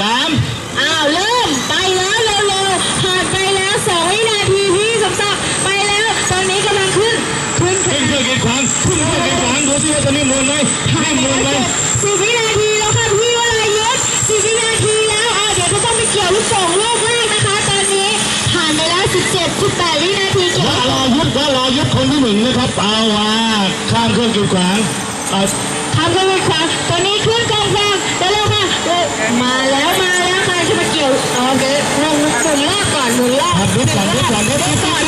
สามอ้าวเริ่มไปแล้วเร็วๆผ่านไปแล้วสองวินาทีพี่สมศักดิ์ไปแล้วตอนนี้กำลังขึ้นขึ้นขึ้นเครื่องกีดขวางขึ้นเครื่องกีดขวางดูสิว่าจะนิ่มนวลไหมผ่านนิ่มไปนวลไหมแล้วสิบวินาทีแล้วค่ะพี่วรายุทธ์สิบวินาทีแล้วอ่าเดี๋ยวจะต้องไปเกี่ยวลูกโป่งลูกแรกนะคะ ตอนนี้ผ่านไปแล้วสิบเจ็ดสิบแปดวินาทีเกี่ยวว่าลูกรโป่องยุทธว่ารอยุทธคนที่หนึ่งนะครับเอาว่าข้ามเครื่องกีดขวางเอา ทำกันไปขวาตอนนี้ขึ้นกองฟางเร็วๆค่ะเร็วมาแล้วมาแล้วใครจะมาเกี่ยวโอเคหมุนหมุนลากก่อนหมุนลากครับดิฟก่อนดิฟก่อนดิฟดิฟก่อนดิฟก่อนรีบ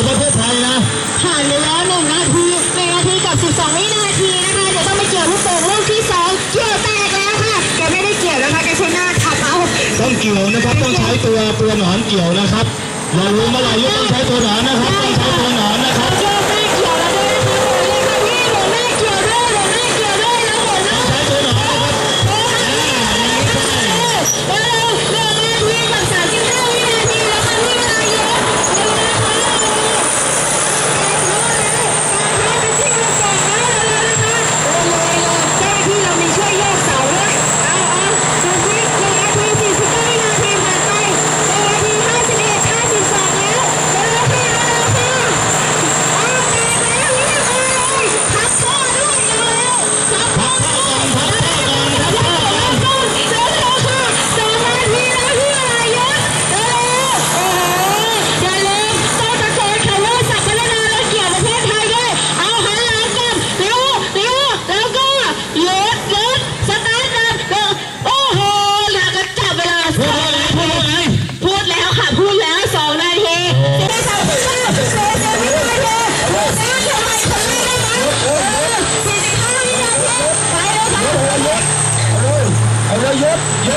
ารถเกี่ยวประเทศไทยนะผ่านไปแล้วหนึ่งนาทีหนึ่งนาทีกับ12วินาทีนะคะเดี๋ยวต้องไปเกี่ยวลูกโป่งลูกที่สองเกี่ยวแตกแล้วค่ะแกไม่ได้เกี่ยวนะคะแกใช้หน้าขับเอาต้องเกี่ยวนะครับต้องใช้ตัวตัวหนอนเกี่ยวนะครับอย่าลืมว่านายกต้องใช้ตัวหนอนนะครับต้องใช้ตัวหนอน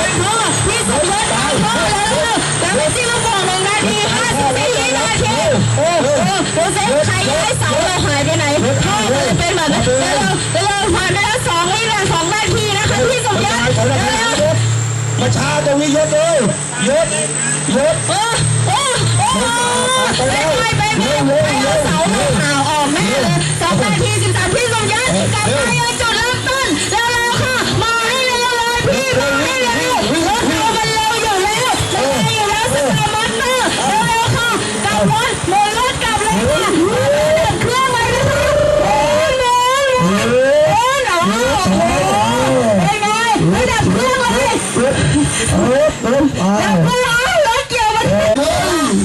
ยศยศพ่อพี่สมยศตายพ่อแล้วแล้วไม่จริงเราบอกหนึ่งนาทีห้าสิบสี่วินาทีโอ้โหดูสิใครย้ายเสาเราหายไปไหนพ่อก็เลยเป็นแบบนั้นเร็วเร็วผ่านไปแล้วสองวินาทีสองนาทีนะคะพี่สมยศเร็วประชาตรงนี้ยศเลยยศยศโอ้โอ้โอ้ไปไปไปไปไปเสาข่าวออกแม่เลยสองนาทีสิบสามพี่สมยศกลับมายังจุดเริ่ม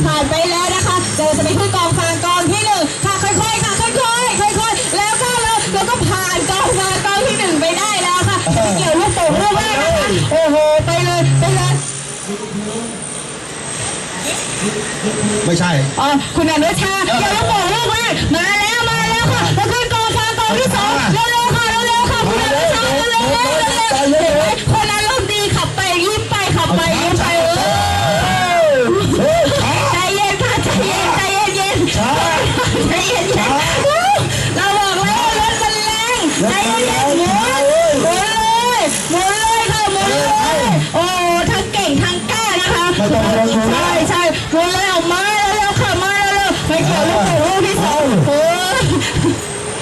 ผ่านไปแล้วนะคะเราจะไปขึ้นกองฟางกองที่หนึ่งค่ะค่อยๆค่ะค่อยๆค่อยๆแล้วก็เราเราก็ผ่านกองฟางกองที่หนึ่งไปได้แล้วค่ะเกี่ยวลูกโป่งลูกแรกนะคะโอ้โหไปเลยไปเลย ไม่ใช่ อ๋อคุณอนุชาเกี่ยวลูกโป่งลูกแรกมาแล้วมาแล้วค่ะมาขึ้นกองฟางกองที่สองเร็วๆค่ะเร็วๆค่ะคุณอนุชา ดี๋ยวลูกโป่งลูกที่สองโอ้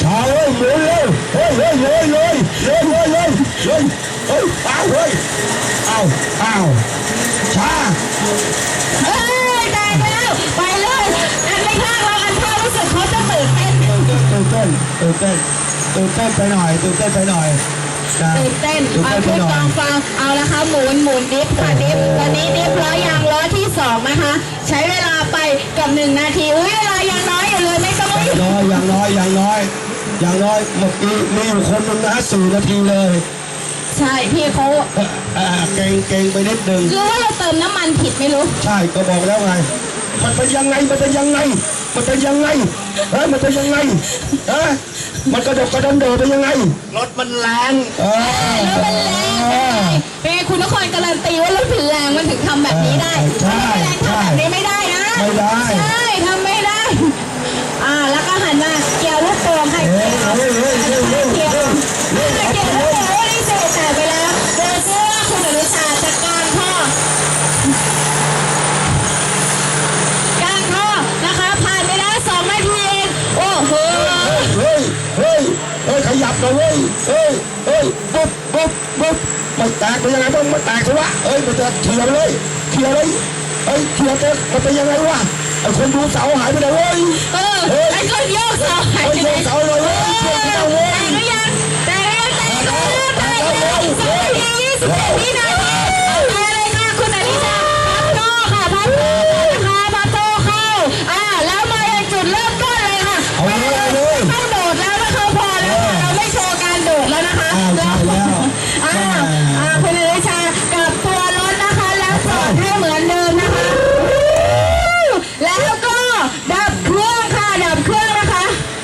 ช้าเว้ยเร็วเร็วเฮ้ยเฮ้ยเฮ้ยเฮ้ยเร็วเร็วเร็วเฮ้ยเฮ้ยเอาเฮ้ยเอาเอาช้าเอ้ยแตกแล้ว ไปเลย อันไม่ข้างเราอันข้างรู้สึกเขาจะตื่นเต้นตื่นเต้นตื่นเต้นตื่นเต้นไปหน่อยตื่นเต้นไปหน่อยตื่นเต้นตื่นเอาเต้นไปขึ้นหน่กออยงฟางเอาละคะหมุนหมุนดิฟค่ะดิฟตอนนี้ดิฟล้อยางล้อที่สองนะคะใช้เวลาไป กับหนึ่งนาทีอุ้ยเวลายังน้อยอยู่เลยไม่ต้องรีบน้อยอย่างน้อยอย่างน้อยอย่างน้อยเมื่อกี้มีอยู่คนหนึงนะสี่นาทีเลยใช่พี่เขาเอ่อเอ่อเก่งเก่งไปนิดหนึ่งหรือว่าเราเติมน้ำมันผิดไม่รู้ ใช่ก็บอกแล้วไงมันเป็นยังไงมันเป็นยังไง มันเป็นยังไงเฮ้ยมันเป็นยังไงฮะมันกระโดดกระดนโดดเป็นยังไงรถมันแรงเออแล้วมันแรงได้เป็นไงคุณนครการันตีว่ารถผินแรงมันถึงทำแบบนี้ได้ใช่รถไม่แรงทำแบบนี้ไม่ได้นะ ไม่ได้ ใช่ทำไม่ได้ อ่า แล้วก็หันมาเกี่ยวลูกโป่งให้เฮ้เกี่ยยวเฮ้ยเฮ้ยเฮ้ยเกี่ยวเฮ้ยเกี่ยวลูกโป่งนี่เสร็จแต่ไปแล้วเดินเชื่อว่าคุณอนุชาจะการข้อการข้อนะคะ ผ่านไปแล้วสองนาทีเองโอ้โห เฮ้ย เฮ้ย เฮ้ย ขยับหน่อยเว้ย เฮ้ย เฮ้ย ปุ๊บปุ๊บปุ๊บมันแตกเป็นยังไงบ้างมันแตกใช่ปะเฮ้ย มันจะเฉียบเลยเฉียบเลย เฮ้ยเฉียบเลยมันเป็นยังไงวะไอ้คนดูเสาหายไปไหนเว้ยเออไอ้คนโยกเสาหายเฮ้ยไปโยไหนกเสาเลยเว้ยช่วยกูหน่อยเว้ย แต่ก็ยังแต่ก็ยังแต่ก็ยังแต่ก็ยังสองนาทียี่สิบเอ็ดวินาทีเอา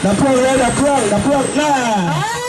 ดับเครื่องเลยดับเครื่องดับเครื่องหน้า